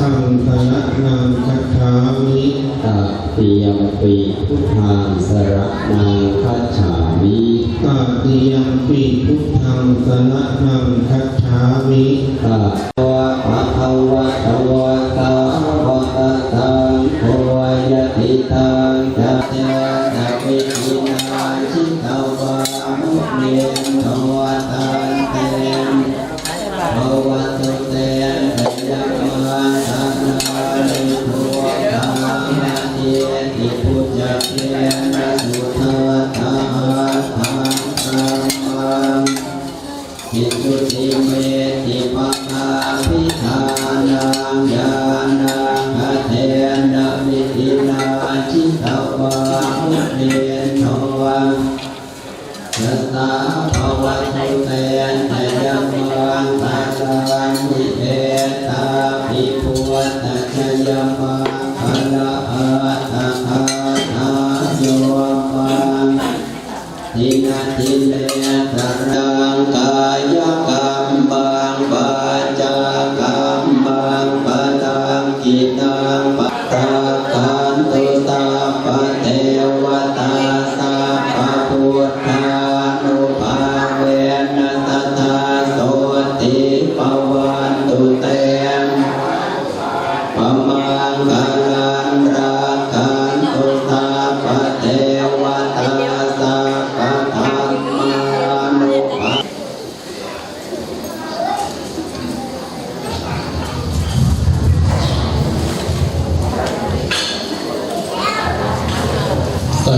มปิทั้งขังสระนังคัจฉามิตติยมปีพุทธังสระนังคัจฉามิตเติยมปีพุทธังสระนังคัจฉามิตะวะภะคะวะตะวะ ติพุจจเตนะสุทธาธรรมังอิสุติเม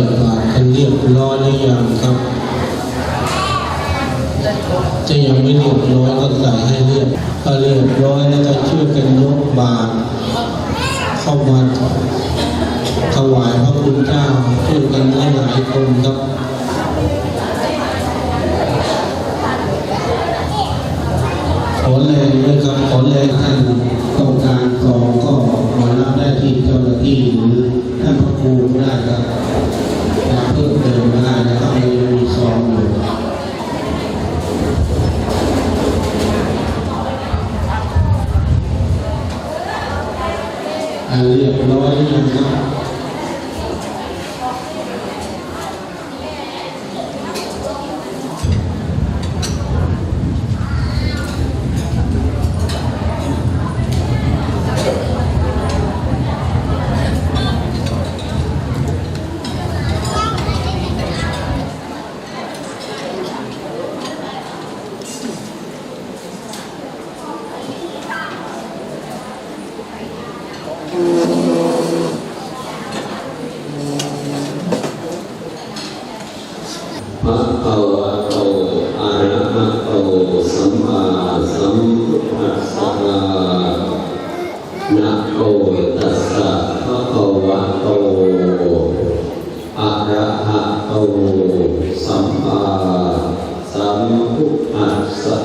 ส่บาตรกันเรียบร้อยหรือยังครับ จะยังไม่เรียบร้อยก็ใส่ให้เรียบถ้าเรียบร้อยแล้วก็ช่วยกันยกบาตรเข้ามาถวายพระคุณเจ้าช่วยกันหลายๆคนครับขอแรงด้วยครับขอแรงท่าน ภะคะวะโตอะระหะโตสัมมาสัมพุทธัสสะนะโมตัสสะภะคะวะโตอะระหะโตสัมมาสัมพุทธัสสะ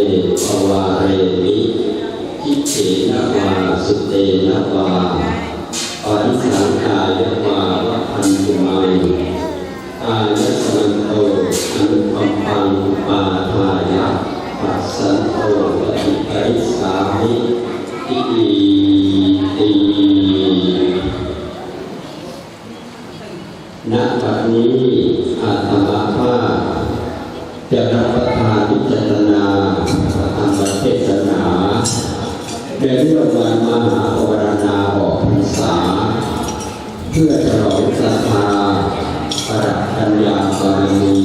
ทันเตปวาเรมิทิเตนะวาสุเตนะวาปาริสังกายวาวะพันธุมังกายสมันโตอันปัมปังปาทายะปัสสันโตปฏิปริสามิอิติติณบัดนี้อาตมาภาพจะรับประ ในเรื่องวันมหาปวารณาออกพรรษา เพื่อฉลองศรัทธาประดับปัญญาบารมี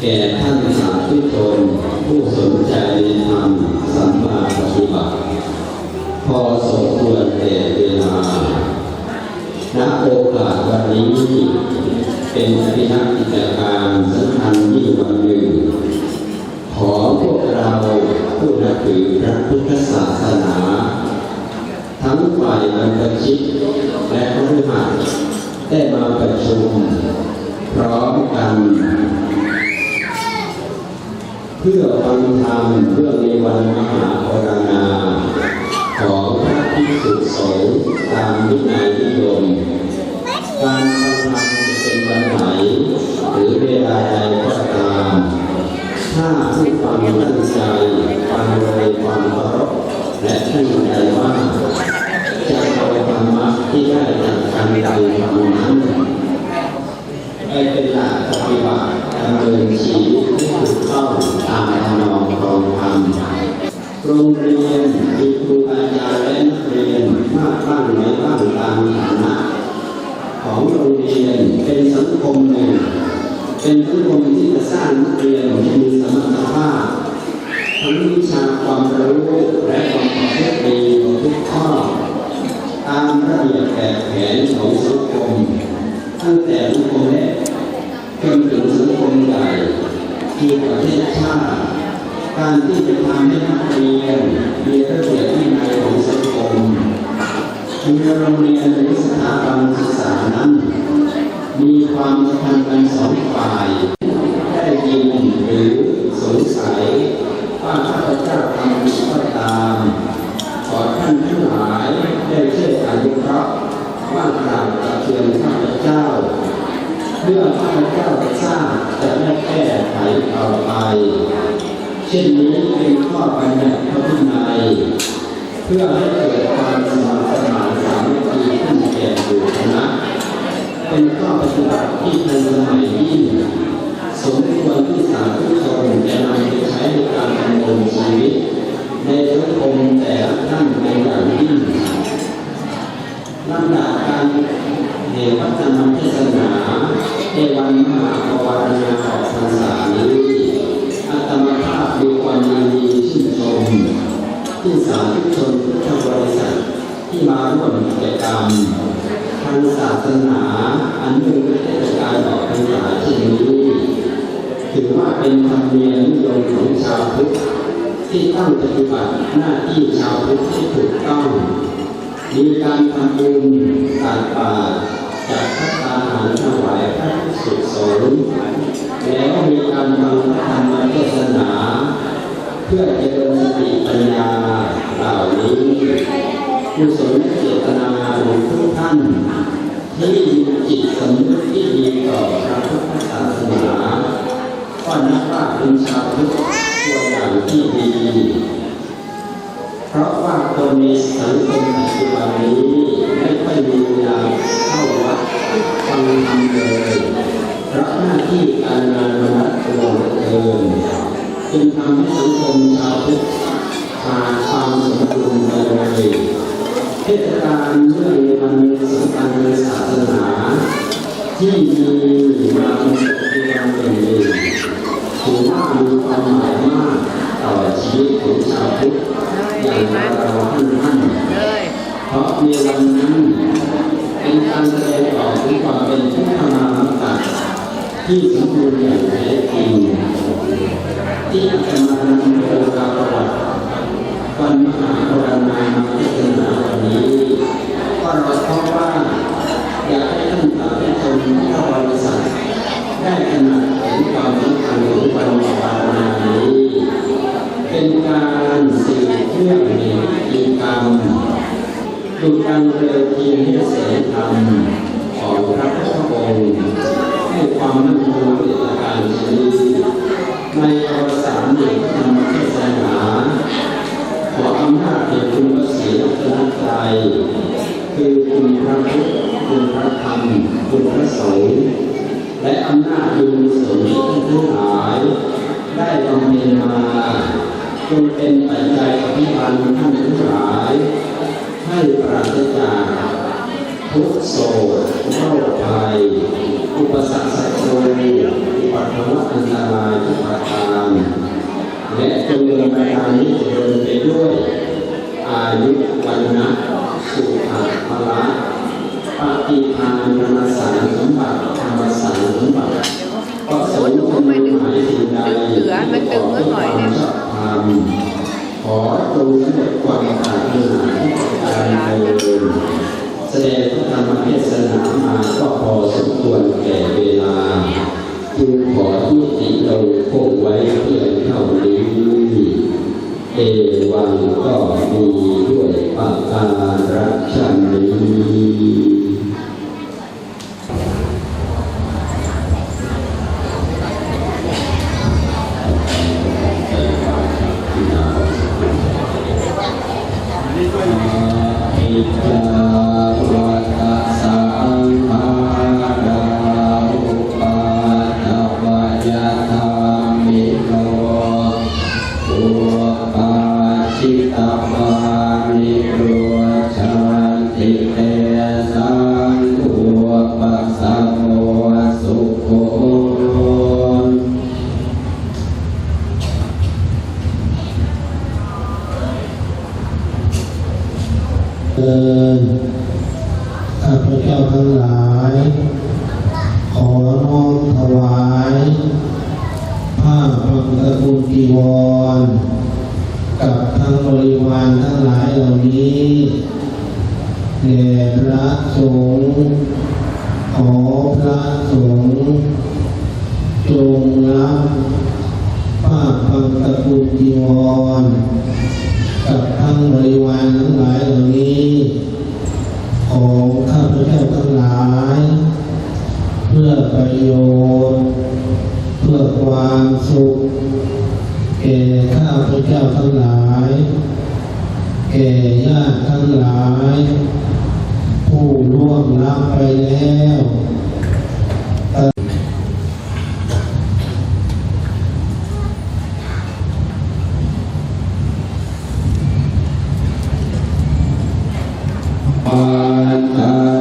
แก่ท่านสาธุชนผู้สนใจในธรรมสัมมาปฏิบัติ พอสมควรแก่เวลาณโอกาสวันนี้เป็นพิธีกิจการสำคัญยิ่งวันหนึ่ง ขอพวกเรา ผู้นับถือพระพุทธศาสนา ทั้งฝ่ายบรรพชิตและพฤหัสได้มาประชุมพร้อมกัน เพื่อฟังธรรมเรื่อในวันมหาปรณาของพระภิกษุสงฆ์ตามวินัยนิยมการฟังธรรม และตั้งใจว่าจะเอาธรรมะที่ได้จากการใดฟังนั้นไปเป็นหลักปฏิบัติดำเนินชีวิตที่ถูกต้องตามธรรมนองครองธรรมโรงเรียนมีครูอาจารย์และนักเรียนมากบ้างน้อยบ้างตามฐานะของโรงเรียนเป็นสังคมหนึ่งเป็นสังคมที่จะสร้างนักเรียนให้มีสมรรถภาพ ทั้งวิชาความรู้และความประพฤติดีของทุกข้อตามระเบียบแบบแผนของสังคมตั้งแต่สังคมเล็กจนถึงสังคมใหญ่ที่ประเทศชาติการที่จะทำให้นักเรียนมีระเบียบวินัยของสังคมมีโรงเรียนหรือสถาบันศึกษานั้น มีความสัมพันธ์กันสองฝ่าย ได้ยินหรือสงสัยว่าข้าพเจ้าทำผิดก็ตาม ขอท่านทั้งหลายได้ช่วยอนุเคราะห์ว่ากล่าวกับเตือนข้าพเจ้า เพื่อข้าพเจ้าทราบจะได้แก้ไขต่อไป เช่นนี้เป็นข้อบัญญัติพระวินัยเพื่อให้เกิดความสมัครสมานสามัคคีขึ้นแก่หมู่คณะเป็นข้อปฏิบัติที่ทันสมัยยิ่งสมควรที่สาธุชนจะนำไปใช้ในการดำเนินชีวิต ในสังคมแต่ละท่านเป็นอย่างยิ่งลำดับการเหตุพัฒนาเทศนาในวันมหาปวารณาออกพรรษานี้ ที่สาธุชนพุทธบริษัทที่มาร่วมกิจกรรมทางศาสนาอันเนื่งในเทศกาลออกพรรษาเช่นนี้ถือว่าเป็นธรรมเนียมนิยมของชาวพุทธที่ต้องปฏิบัติหน้าที่ชาวพุทธที่ถูกต้อง มีการทำบุญตักบาตรจัดพัฒนาหารถวายพระภิกษุสงฆ์แล้วมีการฟัง พื่อเจริญสติปัญญาเหล่านี้กุศลเจตนาของทุกท่าน ที่มีจิตสำนึกที่ดีต่อพระพุทธศาสนาก็นับว่าเป็นชาวพุทธ ที่มีมาเป็นเดือนหนึ่งหนึ่งถือว่ามีความหมายมากต่อชีวิตของชาวพุทธอย่างเราท่านท่านเพราะในวันนั้นเป็นการแสดงออกถึงความเป็นพุทธมามตะที่สมบูรณ์อย่างแท้จริงที่จะมานำเรื่องราวประวัติวันมหาปรณามา ในอวสานเด็กธรรมเทศนาขออำนาจแห่งคุณพระศรีรัตนตรัยคือคุณพระพุทธคุณพระธรรมคุณพระสงฆ์และอำนาจบุญกุศลที่ท่านทั้งหลาย ได้บำเพ็ญมาจงเป็นปัจจัยอภิบาลท่านทั้งหลาย ให้ปราศจากทุกโศกโรคภัยอุปสรรคศัตรู อุปัตถวอันตรายทุกประการและจงเดินไปทางนี้เดินไปด้วย อายุวันนะสุขะพละปฏิภาณธรรมสารสมบัติธรรมสารสมบัติก็สมควรหมายสิ่งใดขอความชอบธรรมขอจงสำเร็จความปรารถนาที่การเดินแสดงพระธรรมเทศนามาก็พอสมควรแก่เว เอวังก็มีด้วยปากการัชน ระสงฆ์ขอพระสงฆ์จงรับผ้าพังตะกุจีวรกับทั้งบริวารทั้งหลายเหล่านี้ ของข้าพเจ้าทั้งหลาย เพื่อประโยชน์ เพื่อความสุขแก่ข้าพเจ้าทั้งหลายแก่ญาติทั้งหลาย ผู้ร่วงลับไปแล้วปันตา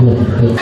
được được